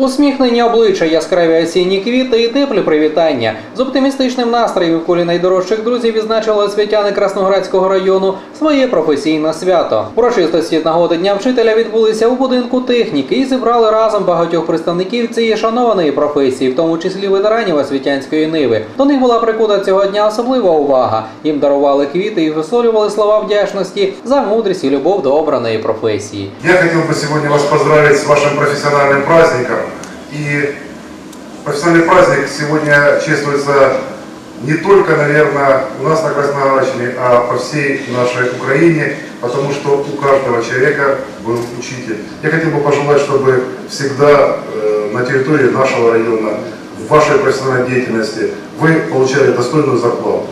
Усміхнені обличчя, яскраві осінні квіти і теплі привітання. З оптимістичним настроєм в колі найдорожчих друзів відзначили освітяни Красноградського району своє професійне свято. Урочистості з нагоди Дня вчителя відбулися у будинку техніки і зібрали разом багатьох представників цієї шанованої професії, в тому числі ветеранів освітянської ниви. До них була прикута цього дня особлива увага. Їм дарували квіти і висловлювали слова вдячності за мудрість і любов до обраної професії. Я хотел бы сегодня вас поздравить с вашим профессиональным праздником. И профессиональный праздник сегодня чествуется не только, наверное, у нас на Красноградщине, а по всей нашей Украине, потому что у каждого человека был учитель. Я хотел бы пожелать, чтобы всегда э, на территории нашего района, в вашей профессиональной деятельности, вы получали достойную зарплату.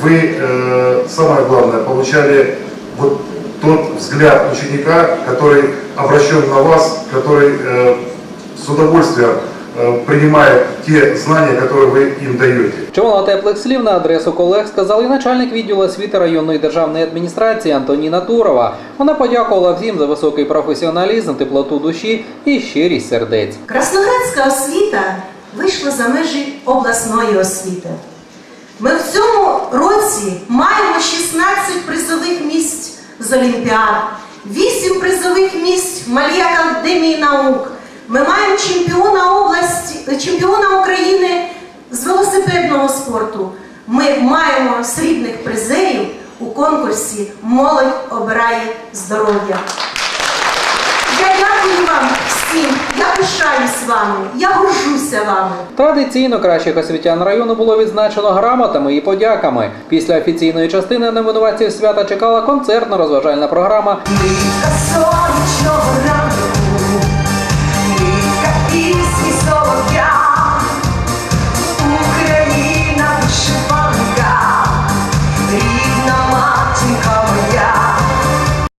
Вы, э, самое главное, получали вот тот взгляд ученика, который обращен на вас, который э, с удовольствием э, принимает те знания, которые вы им даете. Чимало теплих слів на адресу колег сказав і начальник відділу освіти районної державної адміністрації Антоніна Турова. Вона подякувала всім за високий професіоналізм, теплоту душі і щирість сердець. Красноградська освіта вийшла за межі обласної освіти. Ми в цьому році маємо 16 призових місць з Олімпіад, 8 призових місць в Малій академії наук. Ми маємо чемпіона області, чемпіона України з велосипедного спорту. Ми маємо срібних призерів у конкурсі Молодь обирає здоров'я. Я дякую вам всім, я пишаюсь вами, я горжуся вами. Традиційно кращих освітян району було відзначено грамотами і подяками. Після офіційної частини на винуватців свята чекала концертно-розважальна програма Сонячного ранку